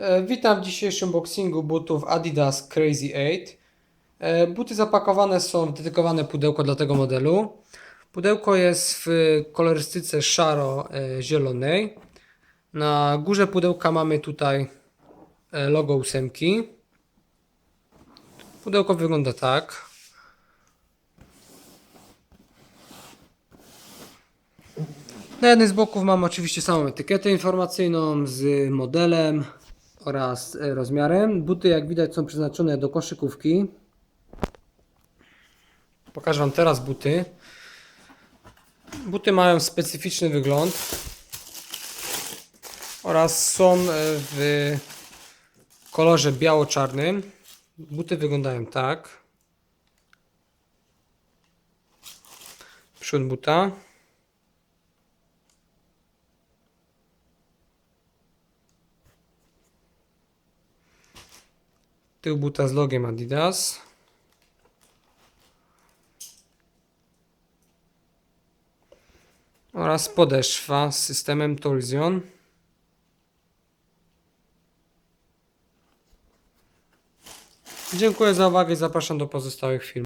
E, Witam w dzisiejszym unboxingu butów Adidas Crazy 8. E, Buty zapakowane są w dedykowane pudełko dla tego modelu. Pudełko jest w kolorystyce szaro-zielonej. Na górze pudełka mamy tutaj e, logo ósemki. Pudełko wygląda tak. Na jednym z boków mam oczywiście samą etykietę informacyjną z modelem oraz e, rozmiarem. Buty jak widać są przeznaczone do koszykówki. Pokażę Wam teraz buty. Buty mają specyficzny wygląd oraz są e, w kolorze biało-czarnym. Buty wyglądają tak. Przód buta. Tył buta z logiem Adidas. Oraz podeszwa z systemem Tolzion. Dziękuję za uwagę i zapraszam do pozostałych film.